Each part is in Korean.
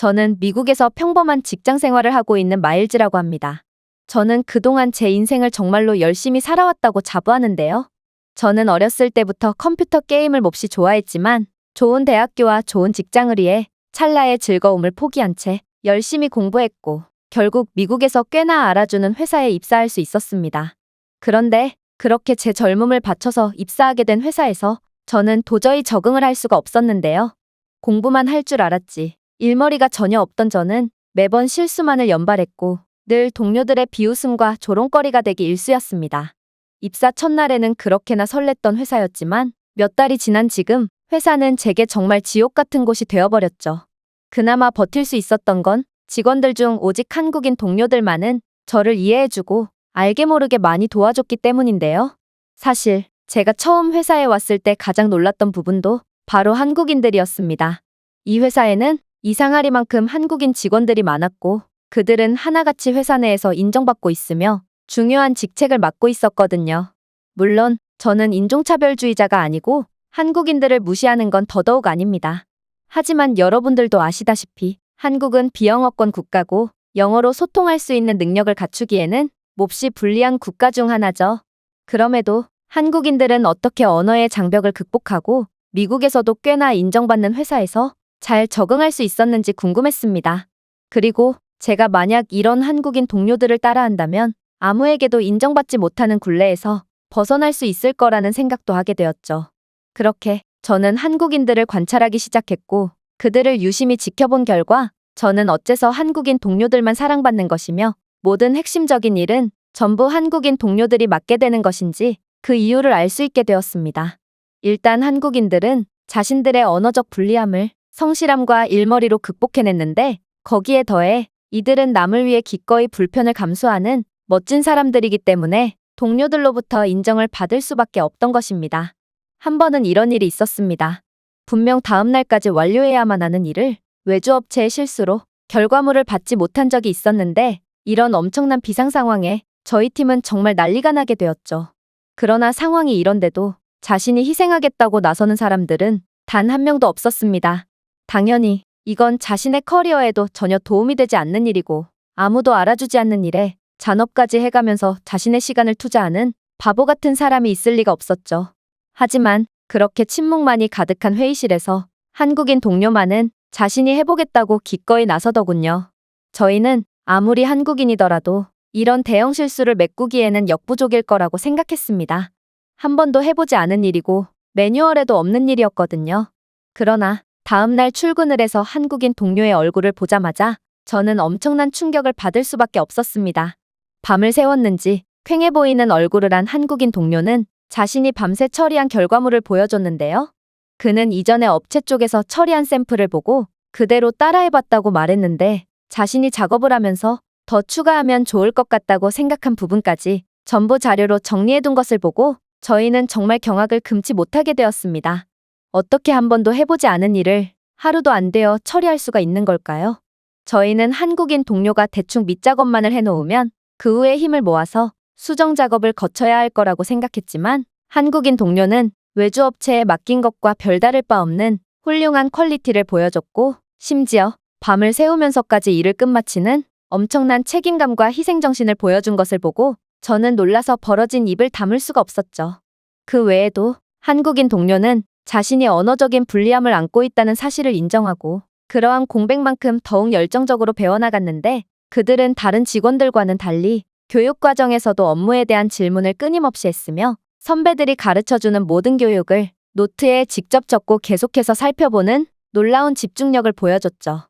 저는 미국에서 평범한 직장 생활을 하고 있는 마일즈라고 합니다. 저는 그동안 제 인생을 정말로 열심히 살아왔다고 자부하는데요. 저는 어렸을 때부터 컴퓨터 게임을 몹시 좋아했지만 좋은 대학교와 좋은 직장을 위해 찰나의 즐거움을 포기한 채 열심히 공부했고 결국 미국에서 꽤나 알아주는 회사에 입사할 수 있었습니다. 그런데 그렇게 제 젊음을 바쳐서 입사하게 된 회사에서 저는 도저히 적응을 할 수가 없었는데요. 공부만 할 줄 알았지. 일머리가 전혀 없던 저는 매번 실수만을 연발했고 늘 동료들의 비웃음과 조롱거리가 되기 일쑤였습니다. 입사 첫날에는 그렇게나 설렜던 회사였지만 몇 달이 지난 지금 회사는 제게 정말 지옥 같은 곳이 되어버렸죠. 그나마 버틸 수 있었던 건 직원들 중 오직 한국인 동료들만은 저를 이해해주고 알게 모르게 많이 도와줬기 때문인데요. 사실 제가 처음 회사에 왔을 때 가장 놀랐던 부분도 바로 한국인들이었습니다. 이 회사에는 이상하리만큼 한국인 직원들이 많았고 그들은 하나같이 회사 내에서 인정받고 있으며 중요한 직책을 맡고 있었거든요. 물론 저는 인종차별주의자가 아니고 한국인들을 무시하는 건 더더욱 아닙니다. 하지만 여러분들도 아시다시피 한국은 비영어권 국가고 영어로 소통할 수 있는 능력을 갖추기에는 몹시 불리한 국가 중 하나죠. 그럼에도 한국인들은 어떻게 언어의 장벽을 극복하고 미국에서도 꽤나 인정받는 회사에서 잘 적응할 수 있었는지 궁금했습니다. 그리고 제가 만약 이런 한국인 동료들을 따라한다면 아무에게도 인정받지 못하는 굴레에서 벗어날 수 있을 거라는 생각도 하게 되었죠. 그렇게 저는 한국인들을 관찰하기 시작했고 그들을 유심히 지켜본 결과 저는 어째서 한국인 동료들만 사랑받는 것이며 모든 핵심적인 일은 전부 한국인 동료들이 맡게 되는 것인지 그 이유를 알 수 있게 되었습니다. 일단 한국인들은 자신들의 언어적 불리함을 성실함과 일머리로 극복해냈는데 거기에 더해 이들은 남을 위해 기꺼이 불편을 감수하는 멋진 사람들이기 때문에 동료들로부터 인정을 받을 수밖에 없던 것입니다. 한 번은 이런 일이 있었습니다. 분명 다음 날까지 완료해야만 하는 일을 외주업체의 실수로 결과물을 받지 못한 적이 있었는데 이런 엄청난 비상 상황에 저희 팀은 정말 난리가 나게 되었죠. 그러나 상황이 이런데도 자신이 희생하겠다고 나서는 사람들은 단 한 명도 없었습니다. 당연히 이건 자신의 커리어에도 전혀 도움이 되지 않는 일이고 아무도 알아주지 않는 일에 잔업까지 해가면서 자신의 시간을 투자하는 바보 같은 사람이 있을 리가 없었죠. 하지만 그렇게 침묵만이 가득한 회의실에서 한국인 동료만은 자신이 해보겠다고 기꺼이 나서더군요. 저희는 아무리 한국인이더라도 이런 대형 실수를 메꾸기에는 역부족일 거라고 생각했습니다. 한 번도 해보지 않은 일이고 매뉴얼에도 없는 일이었거든요. 그러나 다음 날 출근을 해서 한국인 동료의 얼굴을 보자마자 저는 엄청난 충격을 받을 수밖에 없었습니다. 밤을 새웠는지 퀭해 보이는 얼굴을 한 한국인 동료는 자신이 밤새 처리한 결과물을 보여줬는데요. 그는 이전에 업체 쪽에서 처리한 샘플을 보고 그대로 따라해봤다고 말했는데 자신이 작업을 하면서 더 추가하면 좋을 것 같다고 생각한 부분까지 전부 자료로 정리해둔 것을 보고 저희는 정말 경악을 금치 못하게 되었습니다. 어떻게 한 번도 해보지 않은 일을 하루도 안 되어 처리할 수가 있는 걸까요? 저희는 한국인 동료가 대충 밑작업만을 해놓으면 그 후에 힘을 모아서 수정 작업을 거쳐야 할 거라고 생각했지만 한국인 동료는 외주업체에 맡긴 것과 별다를 바 없는 훌륭한 퀄리티를 보여줬고 심지어 밤을 새우면서까지 일을 끝마치는 엄청난 책임감과 희생정신을 보여준 것을 보고 저는 놀라서 벌어진 입을 다물 수가 없었죠. 그 외에도 한국인 동료는 자신이 언어적인 불리함을 안고 있다는 사실을 인정하고 그러한 공백만큼 더욱 열정적으로 배워나갔는데 그들은 다른 직원들과는 달리 교육 과정에서도 업무에 대한 질문을 끊임없이 했으며 선배들이 가르쳐주는 모든 교육을 노트에 직접 적고 계속해서 살펴보는 놀라운 집중력을 보여줬죠.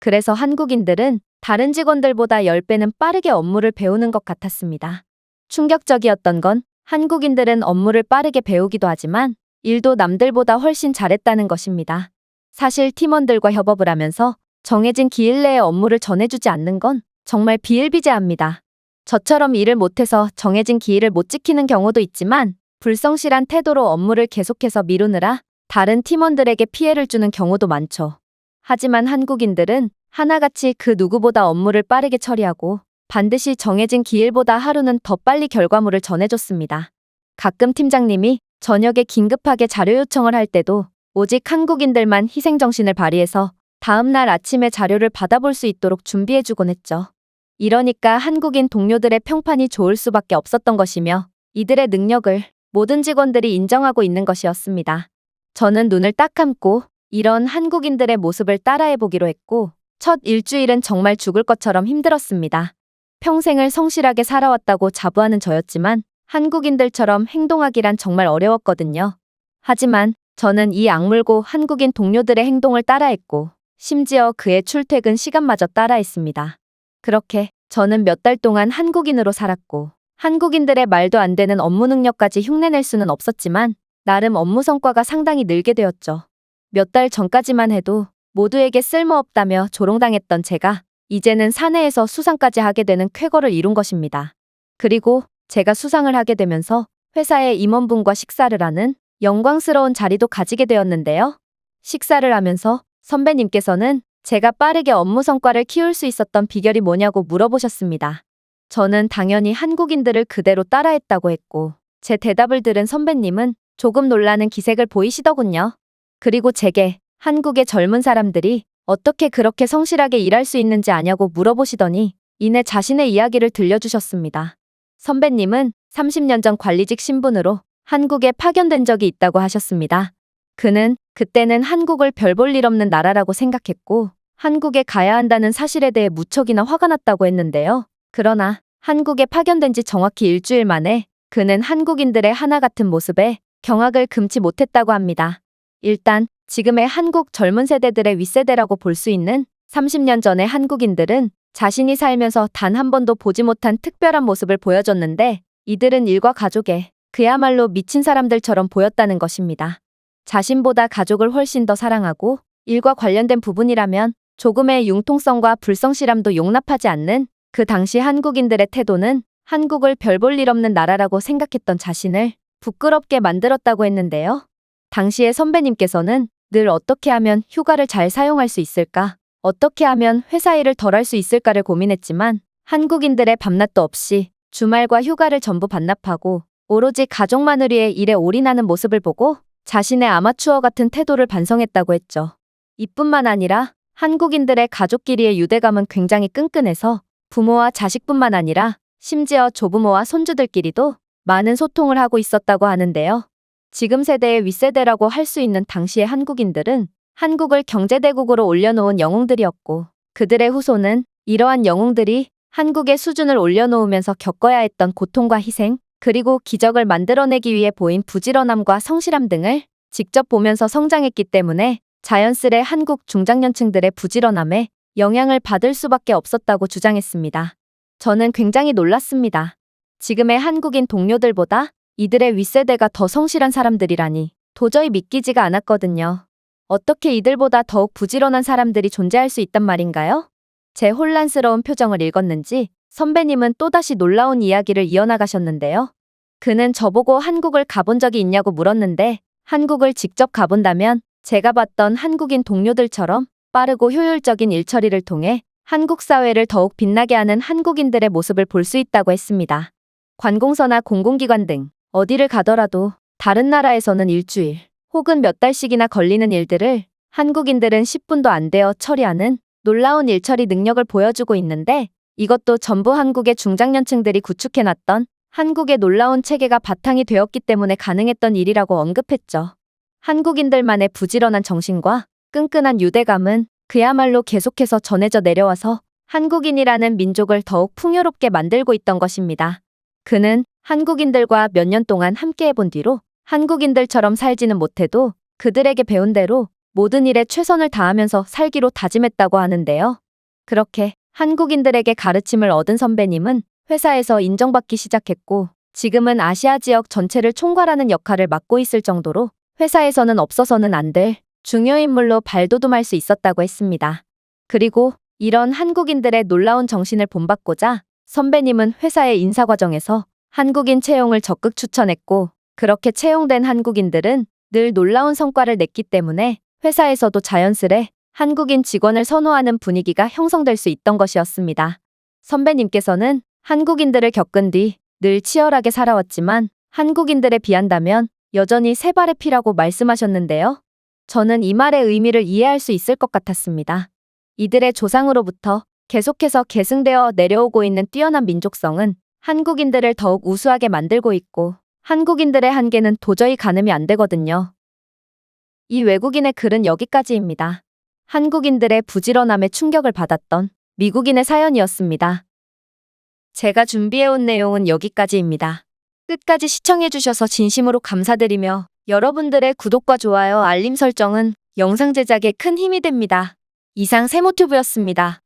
그래서 한국인들은 다른 직원들보다 10배는 빠르게 업무를 배우는 것 같았습니다. 충격적이었던 건 한국인들은 업무를 빠르게 배우기도 하지만 일도 남들보다 훨씬 잘했다는 것입니다. 사실 팀원들과 협업을 하면서 정해진 기일 내에 업무를 전해주지 않는 건 정말 비일비재합니다. 저처럼 일을 못해서 정해진 기일을 못 지키는 경우도 있지만 불성실한 태도로 업무를 계속해서 미루느라 다른 팀원들에게 피해를 주는 경우도 많죠. 하지만 한국인들은 하나같이 그 누구보다 업무를 빠르게 처리하고 반드시 정해진 기일보다 하루는 더 빨리 결과물을 전해줬습니다. 가끔 팀장님이 저녁에 긴급하게 자료 요청을 할 때도 오직 한국인들만 희생정신을 발휘해서 다음날 아침에 자료를 받아볼 수 있도록 준비해주곤 했죠. 이러니까 한국인 동료들의 평판이 좋을 수밖에 없었던 것이며 이들의 능력을 모든 직원들이 인정하고 있는 것이었습니다. 저는 눈을 딱 감고 이런 한국인들의 모습을 따라해보기로 했고 첫 일주일은 정말 죽을 것처럼 힘들었습니다. 평생을 성실하게 살아왔다고 자부하는 저였지만 한국인들처럼 행동하기란 정말 어려웠거든요. 하지만 저는 이 악물고 한국인 동료들의 행동을 따라했고 심지어 그의 출퇴근 시간마저 따라했습니다. 그렇게 저는 몇 달 동안 한국인으로 살았고 한국인들의 말도 안 되는 업무 능력까지 흉내낼 수는 없었지만 나름 업무 성과가 상당히 늘게 되었죠. 몇 달 전까지만 해도 모두에게 쓸모없다며 조롱당했던 제가 이제는 사내에서 수상까지 하게 되는 쾌거를 이룬 것입니다. 그리고 제가 수상을 하게 되면서 회사의 임원분과 식사를 하는 영광스러운 자리도 가지게 되었는데요. 식사를 하면서 선배님께서는 제가 빠르게 업무 성과를 키울 수 있었던 비결이 뭐냐고 물어보셨습니다. 저는 당연히 한국인들을 그대로 따라했다고 했고, 제 대답을 들은 선배님은 조금 놀라는 기색을 보이시더군요. 그리고 제게 한국의 젊은 사람들이 어떻게 그렇게 성실하게 일할 수 있는지 아냐고 물어보시더니 이내 자신의 이야기를 들려주셨습니다. 선배님은 30년 전 관리직 신분으로 한국에 파견된 적이 있다고 하셨습니다. 그는 그때는 한국을 별 볼 일 없는 나라라고 생각했고 한국에 가야 한다는 사실에 대해 무척이나 화가 났다고 했는데요. 그러나 한국에 파견된 지 정확히 일주일 만에 그는 한국인들의 하나 같은 모습에 경악을 금치 못했다고 합니다. 일단 지금의 한국 젊은 세대들의 윗세대라고 볼 수 있는 30년 전의 한국인들은 자신이 살면서 단 한 번도 보지 못한 특별한 모습을 보여줬는데 이들은 일과 가족에 그야말로 미친 사람들처럼 보였다는 것입니다. 자신보다 가족을 훨씬 더 사랑하고 일과 관련된 부분이라면 조금의 융통성과 불성실함도 용납하지 않는 그 당시 한국인들의 태도는 한국을 별 볼 일 없는 나라라고 생각했던 자신을 부끄럽게 만들었다고 했는데요. 당시의 선배님께서는 늘 어떻게 하면 휴가를 잘 사용할 수 있을까? 어떻게 하면 회사 일을 덜 할 수 있을까를 고민했지만 한국인들의 밤낮도 없이 주말과 휴가를 전부 반납하고 오로지 가족만을 위해 일에 올인하는 모습을 보고 자신의 아마추어 같은 태도를 반성했다고 했죠. 이뿐만 아니라 한국인들의 가족끼리의 유대감은 굉장히 끈끈해서 부모와 자식뿐만 아니라 심지어 조부모와 손주들끼리도 많은 소통을 하고 있었다고 하는데요. 지금 세대의 윗세대라고 할 수 있는 당시의 한국인들은 한국을 경제대국으로 올려놓은 영웅들이었고 그들의 후손은 이러한 영웅들이 한국의 수준을 올려놓으면서 겪어야 했던 고통과 희생, 그리고 기적을 만들어내기 위해 보인 부지런함과 성실함 등을 직접 보면서 성장했기 때문에 자연스레 한국 중장년층들의 부지런함에 영향을 받을 수밖에 없었다고 주장했습니다. 저는 굉장히 놀랐습니다. 지금의 한국인 동료들보다 이들의 윗세대가 더 성실한 사람들이라니 도저히 믿기지가 않았거든요. 어떻게 이들보다 더욱 부지런한 사람들이 존재할 수 있단 말인가요? 제 혼란스러운 표정을 읽었는지 선배님은 또다시 놀라운 이야기를 이어나가셨는데요. 그는 저보고 한국을 가본 적이 있냐고 물었는데 한국을 직접 가본다면 제가 봤던 한국인 동료들처럼 빠르고 효율적인 일처리를 통해 한국 사회를 더욱 빛나게 하는 한국인들의 모습을 볼 수 있다고 했습니다. 관공서나 공공기관 등 어디를 가더라도 다른 나라에서는 일주일 혹은 몇 달씩이나 걸리는 일들을 한국인들은 10분도 안 되어 처리하는 놀라운 일처리 능력을 보여주고 있는데 이것도 전부 한국의 중장년층들이 구축해놨던 한국의 놀라운 체계가 바탕이 되었기 때문에 가능했던 일이라고 언급했죠. 한국인들만의 부지런한 정신과 끈끈한 유대감은 그야말로 계속해서 전해져 내려와서 한국인이라는 민족을 더욱 풍요롭게 만들고 있던 것입니다. 그는 한국인들과 몇 년 동안 함께 해 본 뒤로 한국인들처럼 살지는 못해도 그들에게 배운 대로 모든 일에 최선을 다하면서 살기로 다짐했다고 하는데요. 그렇게 한국인들에게 가르침을 얻은 선배님은 회사에서 인정받기 시작했고 지금은 아시아 지역 전체를 총괄하는 역할을 맡고 있을 정도로 회사에서는 없어서는 안 될 중요 인물로 발돋움할 수 있었다고 했습니다. 그리고 이런 한국인들의 놀라운 정신을 본받고자 선배님은 회사의 인사 과정에서 한국인 채용을 적극 추천했고 그렇게 채용된 한국인들은 늘 놀라운 성과를 냈기 때문에 회사에서도 자연스레 한국인 직원을 선호하는 분위기가 형성될 수 있던 것이었습니다. 선배님께서는 한국인들을 겪은 뒤 늘 치열하게 살아왔지만 한국인들에 비한다면 여전히 세 발의 피라고 말씀하셨는데요. 저는 이 말의 의미를 이해할 수 있을 것 같았습니다. 이들의 조상으로부터 계속해서 계승되어 내려오고 있는 뛰어난 민족성은 한국인들을 더욱 우수하게 만들고 있고 한국인들의 한계는 도저히 가늠이 안 되거든요. 이 외국인의 글은 여기까지입니다. 한국인들의 부지런함에 충격을 받았던 미국인의 사연이었습니다. 제가 준비해온 내용은 여기까지입니다. 끝까지 시청해주셔서 진심으로 감사드리며 여러분들의 구독과 좋아요, 알림 설정은 영상 제작에 큰 힘이 됩니다. 이상 세모튜브였습니다.